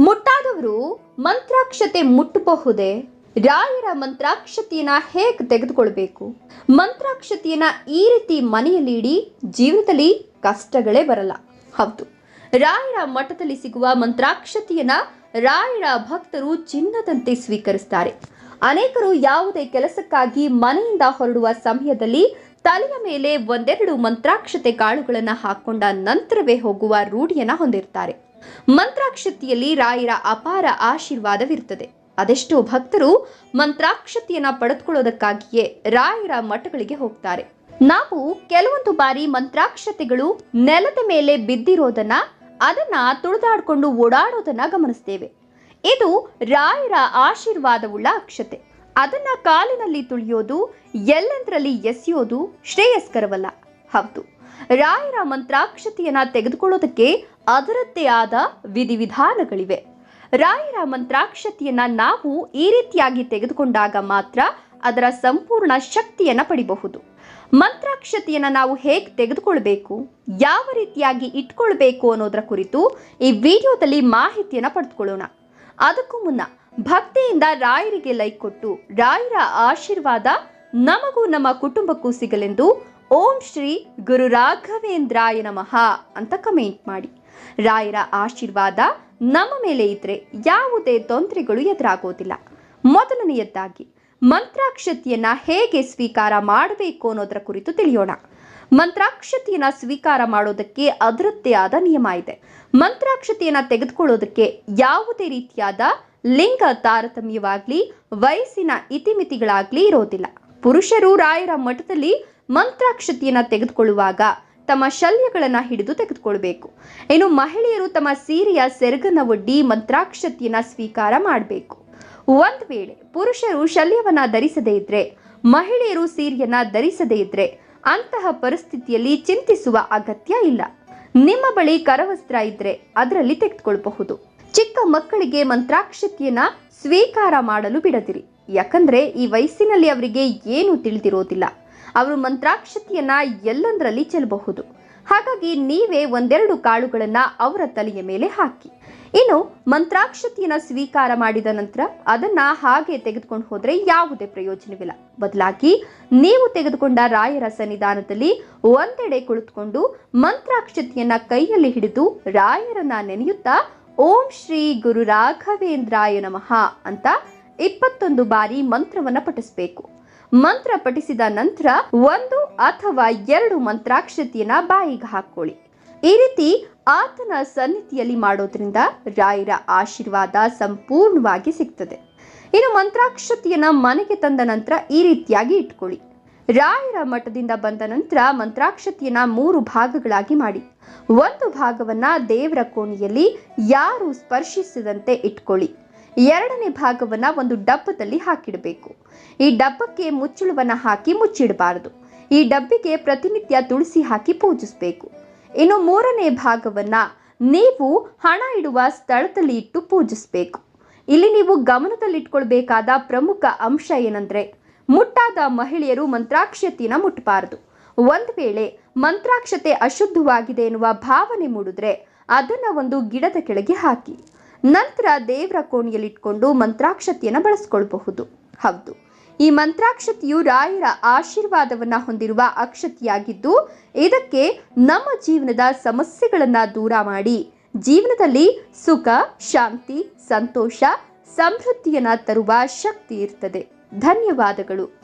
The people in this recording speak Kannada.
ಮುಟ್ಟಾದವರು ಮಂತ್ರಾಕ್ಷತೆ ಮುಟ್ಟಬಹುದೇ? ರಾಯರ ಮಂತ್ರಾಕ್ಷತೆಯನ್ನ ಹೇಗೆ ತೆಗೆದುಕೊಳ್ಬೇಕು? ಮಂತ್ರಾಕ್ಷತೆಯನ್ನ ಈ ರೀತಿ ಮನೆಯಲ್ಲಿ ಇಡಿ ಜೀವನದಲ್ಲಿ ಕಷ್ಟಗಳೇ ಬರಲ್ಲ. ಹೌದು. ರಾಯರ ಮಠದಲ್ಲಿ ಸಿಗುವ ಮಂತ್ರಾಕ್ಷತೆಯನ್ನ ರಾಯರ ಭಕ್ತರು ಚಿನ್ನದಂತೆ ಸ್ವೀಕರಿಸ್ತಾರೆ. ಅನೇಕರು ಯಾವುದೇ ಕೆಲಸಕ್ಕಾಗಿ ಮನೆಯಿಂದ ಹೊರಡುವ ಸಮಯದಲ್ಲಿ ತಲೆಯ ಮೇಲೆ ಒಂದೆರಡು ಮಂತ್ರಾಕ್ಷತೆ ಕಾಳುಗಳನ್ನು ಹಾಕೊಂಡ ನಂತರವೇ ಹೋಗುವ ರೂಢಿಯನ್ನು ಹೊಂದಿರ್ತಾರೆ. ಮಂತ್ರಾಕ್ಷತೆಯಲ್ಲಿ ರಾಯರ ಅಪಾರ ಆಶೀರ್ವಾದವಿರುತ್ತದೆ. ಅದೆಷ್ಟೋ ಭಕ್ತರು ಮಂತ್ರಾಕ್ಷತೆಯನ್ನ ಪಡೆದುಕೊಳ್ಳೋದಕ್ಕಾಗಿಯೇ ರಾಯರ ಮಠಗಳಿಗೆ ಹೋಗ್ತಾರೆ. ನಾವು ಕೆಲವೊಂದು ಬಾರಿ ಮಂತ್ರಾಕ್ಷತೆಗಳು ನೆಲದ ಮೇಲೆ ಬಿದ್ದಿರೋದನ್ನ, ಅದನ್ನ ತುಳಿದಾಡಿಕೊಂಡು ಓಡಾಡೋದನ್ನ ಗಮನಿಸ್ತೇವೆ. ಇದು ರಾಯರ ಆಶೀರ್ವಾದವುಳ್ಳ ಅಕ್ಷತೆ. ಅದನ್ನ ಕಾಲಿನಲ್ಲಿ ತುಳಿಯೋದು, ಎಲ್ಲೆಂದರಲ್ಲಿ ಎಸೆಯೋದು ಶ್ರೇಯಸ್ಕರವಲ್ಲ. ಹೌದು. ರಾಯರ ಮಂತ್ರಾಕ್ಷತೆಯನ್ನ ತೆಗೆದುಕೊಳ್ಳೋದಕ್ಕೆ ಅದರದ್ದೇ ಆದ ವಿಧಿವಿಧಾನಗಳಿವೆ. ರಾಯರ ಮಂತ್ರಾಕ್ಷತೆಯನ್ನ ನಾವು ಈ ರೀತಿಯಾಗಿ ತೆಗೆದುಕೊಂಡಾಗ ಮಾತ್ರ ಅದರ ಸಂಪೂರ್ಣ ಶಕ್ತಿಯನ್ನ ಪಡಿಬಹುದು. ಮಂತ್ರಾಕ್ಷತೆಯನ್ನ ನಾವು ಹೇಗೆ ತೆಗೆದುಕೊಳ್ಬೇಕು, ಯಾವ ರೀತಿಯಾಗಿ ಇಟ್ಕೊಳ್ಬೇಕು ಅನ್ನೋದರ ಕುರಿತು ಈ ವಿಡಿಯೋದಲ್ಲಿ ಮಾಹಿತಿಯನ್ನ ಪಡೆದುಕೊಳ್ಳೋಣ. ಅದಕ್ಕೂ ಮುನ್ನ ಭಕ್ತಿಯಿಂದ ರಾಯರಿಗೆ ಲೈಕ್ ಕೊಟ್ಟು, ರಾಯರ ಆಶೀರ್ವಾದ ನಮಗೂ ನಮ್ಮ ಕುಟುಂಬಕ್ಕೂ ಸಿಗಲೆಂದು ಓಂ ಶ್ರೀ ಗುರು ರಾಘವೇಂದ್ರಾಯ ನಮಃ ಅಂತ ಕಮೆಂಟ್ ಮಾಡಿ. ರಾಯರ ಆಶೀರ್ವಾದ ನಮ್ಮ ಮೇಲೆ ಇದ್ರೆ ಯಾವುದೇ ತೊಂದರೆಗಳು ಎದುರಾಗೋದಿಲ್ಲ. ಮೊದಲನೆಯದ್ದಾಗಿ ಮಂತ್ರಾಕ್ಷತಿಯನ್ನ ಹೇಗೆ ಸ್ವೀಕಾರ ಮಾಡಬೇಕು ಅನ್ನೋದರ ಕುರಿತು ತಿಳಿಯೋಣ. ಮಂತ್ರಾಕ್ಷತೆಯನ್ನ ಸ್ವೀಕಾರ ಮಾಡೋದಕ್ಕೆ ಅದರದ್ದೇ ಆದ ನಿಯಮ ಇದೆ. ಮಂತ್ರಾಕ್ಷತೆಯನ್ನ ತೆಗೆದುಕೊಳ್ಳೋದಕ್ಕೆ ಯಾವುದೇ ರೀತಿಯಾದ ಲಿಂಗ ತಾರತಮ್ಯವಾಗ್ಲಿ, ವಯಸ್ಸಿನ ಇತಿಮಿತಿಗಳಾಗ್ಲಿ ಇರೋದಿಲ್ಲ. ಪುರುಷರು ರಾಯರ ಮಠದಲ್ಲಿ ಮಂತ್ರಾಕ್ಷತೆಯನ್ನ ತೆಗೆದುಕೊಳ್ಳುವಾಗ ತಮ್ಮ ಶಲ್ಯಗಳನ್ನು ಹಿಡಿದು ತೆಗೆದುಕೊಳ್ಬೇಕು. ಇನ್ನು ಮಹಿಳೆಯರು ತಮ್ಮ ಸೀರೆಯ ಸೆರಗನ್ನ ಒಡ್ಡಿ ಮಂತ್ರಾಕ್ಷತೆಯನ್ನ ಸ್ವೀಕಾರ ಮಾಡಬೇಕು. ಒಂದ್ ವೇಳೆ ಪುರುಷರು ಶಲ್ಯವನ್ನ ಧರಿಸದೇ ಇದ್ರೆ, ಮಹಿಳೆಯರು ಸೀರೆಯನ್ನ ಧರಿಸದೇ ಇದ್ರೆ ಅಂತಹ ಪರಿಸ್ಥಿತಿಯಲ್ಲಿ ಚಿಂತಿಸುವ ಅಗತ್ಯ ಇಲ್ಲ. ನಿಮ್ಮ ಬಳಿ ಕರವಸ್ತ್ರ ಇದ್ರೆ ಅದರಲ್ಲಿ ತೆಗೆದುಕೊಳ್ಳಬಹುದು ಚಿಕ್ಕ ಮಕ್ಕಳಿಗೆ ಮಂತ್ರಾಕ್ಷತೆಯನ್ನ ಸ್ವೀಕಾರ ಮಾಡಲು ಬಿಡದಿರಿ. ಯಾಕಂದ್ರೆ ಈ ವಯಸ್ಸಿನಲ್ಲಿ ಅವರಿಗೆ ಏನು ತಿಳಿದಿರೋದಿಲ್ಲ. ಅವರು ಮಂತ್ರಾಕ್ಷತೆಯನ್ನ ಎಲ್ಲೊಂದರಲ್ಲಿ ಚೆಲ್ಲಬಹುದು. ಹಾಗಾಗಿ ನೀವೇ ಒಂದೆರಡು ಕಾಳುಗಳನ್ನ ಅವರ ತಲೆಯ ಮೇಲೆ ಹಾಕಿ. ಇನ್ನು ಮಂತ್ರಾಕ್ಷತೆಯನ್ನ ಸ್ವೀಕಾರ ಮಾಡಿದ ನಂತರ ಅದನ್ನ ಹಾಗೆ ತೆಗೆದುಕೊಂಡು ಹೋದ್ರೆ ಯಾವುದೇ ಪ್ರಯೋಜನವಿಲ್ಲ. ಬದಲಾಗಿ ನೀವು ತೆಗೆದುಕೊಂಡ ರಾಯರ ಸನ್ನಿಧಾನದಲ್ಲಿ ಒಂದೆಡೆ ಕುಳಿತುಕೊಂಡು ಮಂತ್ರಾಕ್ಷತೆಯನ್ನ ಕೈಯಲ್ಲಿ ಹಿಡಿದು ರಾಯರನ್ನ ನೆನೆಯುತ್ತಾ ಓಂ ಶ್ರೀ ಗುರು ರಾಘವೇಂದ್ರಾಯ ನಮಃ ಅಂತ ಇಪ್ಪತ್ತೊಂದು ಬಾರಿ ಮಂತ್ರವನ್ನ ಪಠಿಸಬೇಕು. ಮಂತ್ರ ಪಠಿಸಿದ ನಂತರ ಒಂದು ಅಥವಾ ಎರಡು ಮಂತ್ರಾಕ್ಷತೆಯನ್ನ ಬಾಯಿಗೆ ಹಾಕೊಳ್ಳಿ. ಈ ರೀತಿ ಆತನ ಸನ್ನಿಧಿಯಲ್ಲಿ ಮಾಡೋದ್ರಿಂದ ರಾಯರ ಆಶೀರ್ವಾದ ಸಂಪೂರ್ಣವಾಗಿ ಸಿಗ್ತದೆ. ಇನ್ನು ಮಂತ್ರಾಕ್ಷತೆಯನ್ನ ಮನೆಗೆ ತಂದ ನಂತರ ಈ ರೀತಿಯಾಗಿ ಇಟ್ಕೊಳ್ಳಿ. ರಾಯರ ಮಠದಿಂದ ಬಂದ ನಂತರ ಮಂತ್ರಾಕ್ಷತೆಯನ್ನ ಮೂರು ಭಾಗಗಳಾಗಿ ಮಾಡಿ. ಒಂದು ಭಾಗವನ್ನ ದೇವರ ಕೋಣೆಯಲ್ಲಿ ಯಾರು ಸ್ಪರ್ಶಿಸದಂತೆ ಇಟ್ಕೊಳ್ಳಿ. ಎರಡನೇ ಭಾಗವನ್ನ ಒಂದು ಡಬ್ಬದಲ್ಲಿ ಹಾಕಿಡಬೇಕು. ಈ ಡಬ್ಬಕ್ಕೆ ಮುಚ್ಚಳವನ್ನು ಹಾಕಿ ಮುಚ್ಚಿಡಬಾರದು. ಈ ಡಬ್ಬಿಗೆ ಪ್ರತಿನಿತ್ಯ ತುಳಸಿ ಹಾಕಿ ಪೂಜಿಸಬೇಕು. ಇನ್ನು ಮೂರನೇ ಭಾಗವನ್ನ ನೀವು ಹಣ ಇಡುವ ಸ್ಥಳದಲ್ಲಿ ಇಟ್ಟು ಪೂಜಿಸಬೇಕು. ಇಲ್ಲಿ ನೀವು ಗಮನದಲ್ಲಿಟ್ಕೊಳ್ಬೇಕಾದ ಪ್ರಮುಖ ಅಂಶ ಏನಂದ್ರೆ, ಮುಟ್ಟಾದ ಮಹಿಳೆಯರು ಮಂತ್ರಾಕ್ಷತೆಯನ್ನು ಮುಟ್ಟಬಾರದು ಒಂದು ವೇಳೆ ಮಂತ್ರಾಕ್ಷತೆ ಅಶುದ್ಧವಾಗಿದೆ ಎನ್ನುವ ಭಾವನೆ ಮೂಡಿದ್ರೆ ಅದನ್ನು ಒಂದು ಗಿಡದ ಕೆಳಗೆ ಹಾಕಿ. ನಂತರ ದೇವರ ಕೋಣೆಯಲ್ಲಿಟ್ಕೊಂಡು ಮಂತ್ರಾಕ್ಷತೆಯನ್ನು ಬಳಸ್ಕೊಳ್ಬಹುದು. ಹೌದು, ಈ ಮಂತ್ರಾಕ್ಷತೆಯು ರಾಯರ ಆಶೀರ್ವಾದವನ್ನ ಹೊಂದಿರುವ ಅಕ್ಷತಿಯಾಗಿದ್ದು, ಇದಕ್ಕೆ ನಮ್ಮ ಜೀವನದ ಸಮಸ್ಯೆಗಳನ್ನು ದೂರ ಮಾಡಿ, ಜೀವನದಲ್ಲಿ ಸುಖ, ಶಾಂತಿ, ಸಂತೋಷ, ಸಮೃದ್ಧಿಯನ್ನು ತರುವ ಶಕ್ತಿ ಇರ್ತದೆ. ಧನ್ಯವಾದಗಳು.